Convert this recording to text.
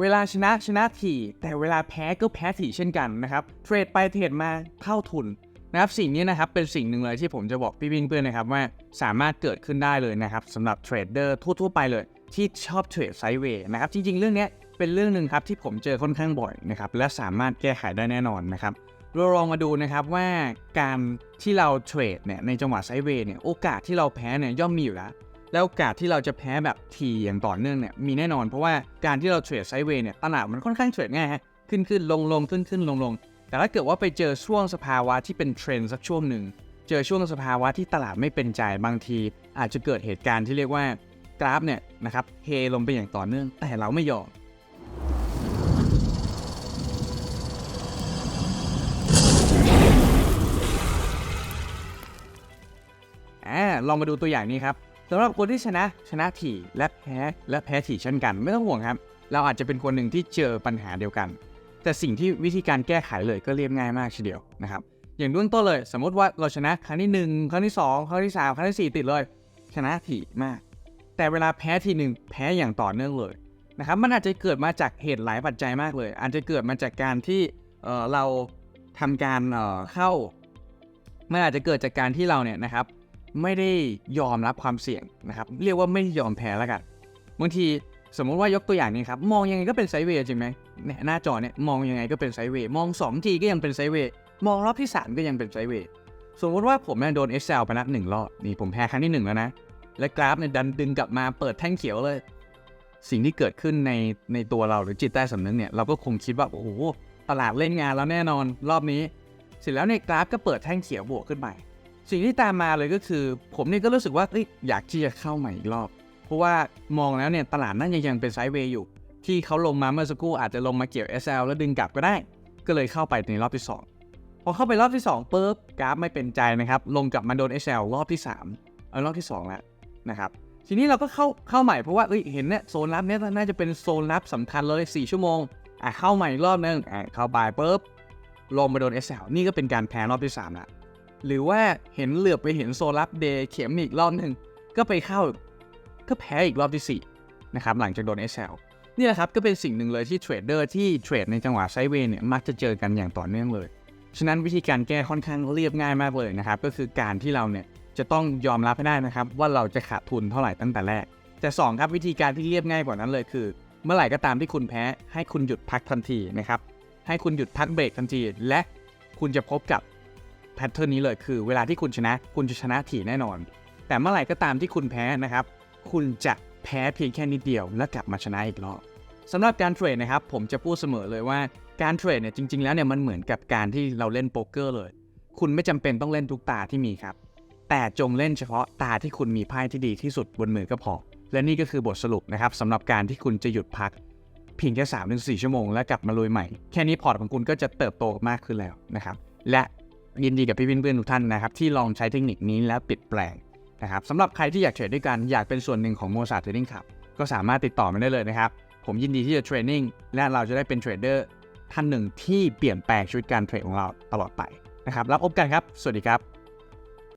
เวลาชนะชนะถี่ แต่เวลาแพ้ก็แพ้ถี่เช่นกันนะครับ เทรดไปเทรดมาเข้าทุนนะครับสิ่งนี้นะครับเป็นสิ่งหนึ่งเลยที่ผมจะบอกพี่วิ่งเพื่อนนะครับว่าสามารถเกิดขึ้นได้เลยนะครับสำหรับเทรดเดอร์ทั่วๆไปเลย ที่ชอบเทรดไซด์เวย์นะครับจริง ๆ เรื่องนี้เป็นเรื่องหนึ่งครับที่ผมเจอค่อนข้างบ่อยนะครับและสามารถแก้ไขได้แน่นอนนะครับเราลองมาดูนะครับว่าการที่เราเทรดเนี่ยในจังหวะไซด์เวย์เนี่ยโอกาสที่เราแพ้เนี่ยย่อมมีอยู่แล้ว แล้วโอกาสที่เราจะแพ้แบบทีอย่างต่อเนื่องเนี่ยมีแน่นอนเพราะว่าการที่เราเทรดไซด์เวย์เนี่ยตลาดมันค่อนข้างเทรดง่ายฮะขึ้นขึ้นลงลงขึ้นขึ้นลงลงแต่ถ้าเกิดว่าไปเจอช่วงสภาวะที่เป็นเทรนด์สักช่วงหนึ่งเจอช่วงสภาวะที่ตลาดไม่เป็นใจบางที อาจจะเกิดเหตุการณ์ที่เรียกว่ากราฟเนี่ยนะครับเฮลงไปอย่างต่อเนื่อง แต่เราไม่ยอมลองมาดูตัวอย่างนี้ครับ สำหรับคนที่ชนะชนะถี่และแพ้และแพ้ถี่เช่นกัน ไม่ต้องห่วงครับ เราอาจจะเป็นคนหนึ่งที่เจอปัญหาเดียวกัน แต่สิ่งที่วิธีการแก้ไขเลยก็เรียบง่ายมากทีเดียวนะครับอย่างเบื้องต้นเลย สมมติว่าเราชนะครั้งที่ 1 ครั้งที่ 2 ครั้งที่ 3 ครั้งที่ 4 ติดเลย ชนะถี่มาก แต่เวลาแพ้ทีหนึ่งแพ้อย่างต่อเนื่องเลยนะครับมันอาจจะเกิดมาจากเหตุหลายปัจจัยมากเลย อาจจะเกิดมาจากการที่เเราทำการเเข้ามันอาจจะเกิดจากการที่เราเนี่ยนะครับ ไม่ได้ยอมรับความเสี่ยงนะครับ เรียกว่าไม่ยอมแพ้แล้วกันบางทีสมมุติว่ายกตัวอย่างนี้ครับ มองยังไงก็เป็นไซเวย์จริงไหมเนี่ยหน้าจอเนี่ยมองยังไงก็เป็นไซเวย์มอง2ทีก็ยังเป็นไซเวย์มองรอบที่ 3 ก็ยังเป็นไซเวย์สมมติว่าผมเนี่ยโดน Excel ไปนัดหนึ่งรอบนี่ผมแพ้ครั้งที่ 1 แล้วนะ และกราฟเนี่ยดันดึงกลับมาเปิดแท่งเขียวเลย สิ่งที่เกิดขึ้นในในตัวเราหรือจิตใต้สำนึกเนี่ยเราก็คงคิดว่าโอ้โหตลาดเล่นงานแล้วแน่นอนรอบนี้ เสร็จแล้วในกราฟก็เปิดแท่งเขียวบวกขึ้นไป สิ่งที่ตามมาเลยก็คือ ผมเนี่ยก็รู้สึกว่าอยอยากที่จะเข้าใหม่อีกรอบ เพราะว่ามองแล้วเนี่ยตลาดนั่นยังยังเป็นไซด์เวย์อยู่ ที่เขาลงมาเมื่อสักครู่อาจจะลงมาเกี่ยว SL แล้วดึงกลับก็ได้ ก็เลยเข้าไปในรอบที่ 2 พอเข้าไปรอบที่2ปุ๊บกราฟไม่เป็นใจนะครับลงกลับมาโดน SL รอบที่ 3 เอารอบที่2แล้วนะครับทีนี้เราก็เข้าเข้าใหม่เพราะว่าเอ้ยเห็นเนี่ยโซนรับเนี่ยน่าจะเป็นโซนรับสำคัญเลย 4 ชั่วโมงอะเข้าใหม่อีกรอบนึงอะเข้าไปปุ๊บลงมาโดน SL นี่ก็เป็นการแพ้รอบที่3ละ หรือว่าเห็นเหลือบไปเห็นโซลับเดย์เข็มอีกรอบหนึ่งก็ไปเข้าก็แพ้อีกรอบที่ 4 นะครับ หลังจากโดน SL นี่แหละครับ ก็เป็นสิ่งหนึ่งเลยที่เทรดเดอร์ที่เทรดในจังหวะไซเวย์เนี่ยมักจะเจอกันอย่างต่อเนื่องเลย ฉะนั้นวิธีการแก้ค่อนข้างเรียบง่ายมากเลยนะครับ ก็คือการที่เราเนี่ยจะต้องยอมรับให้ได้นะครับ ว่าเราจะขาดทุนเท่าไหร่ตั้งแต่แรก แต่สองครับวิธีการที่เรียบง่ายกว่านั้นเลยคือ เมื่อไหร่ก็ตามที่คุณแพ้ให้คุณหยุดพักทันทีนะครับให้คุณหยุดพักเบรกทันที และคุณจะพบกับ พทเทิร์นนี้เลยคือเวลาที่คุณชนะคุณจะชนะถี่แน่นอน แต่เมื่อไหร่ก็ตามที่คุณแพ้นะครับ คุณจะแพ้เพียงแค่นิดเดียว แล้วกลับมาชนะอีกรอบสำหรับการเทรดนะครับผมจะพูดเสมอเลยว่าการเทรดเนี่ยจริง ๆ แล้วเนี่ยมันเหมือนกับการที่เราเล่นโป๊กเกอร์เลย คุณไม่จำเป็นต้องเล่นทุกตาที่มีครับ แต่จงเล่นเฉพาะตาที่คุณมีไพ่ที่ดีที่สุดบนมือก็พอ และนี่ก็คือบทสรุปนะครับสำหรับการที่คุณจะหยุดพักเพียงแค่3าถึงสชั่วโมง แล้วกลับมาลุยใหม่ แค่นี้พอร์ตของคุณก็จะเติบโตมากขึ้นแล้วนะครับ และ ยินดีกับพี่เพื่อนๆทุกท่านนะครับที่ลองใช้เทคนิคนี้แล้วปิดแปลงนะครับสำหรับใครที่อยากเทรดด้วยกันอยากเป็นส่วนหนึ่งของโมซาเทรดดิ้งครับก็สามารถติดต่อมาได้เลยนะครับ ผมยินดีที่จะเทรนนิ่งและเราจะได้เป็นเทรดเดอร์ท่านหนึ่งที่เปลี่ยนแปลงชีวิตการเทรดของเราตลอดไปนะครับแล้วพบกันครับ สวัสดีครับ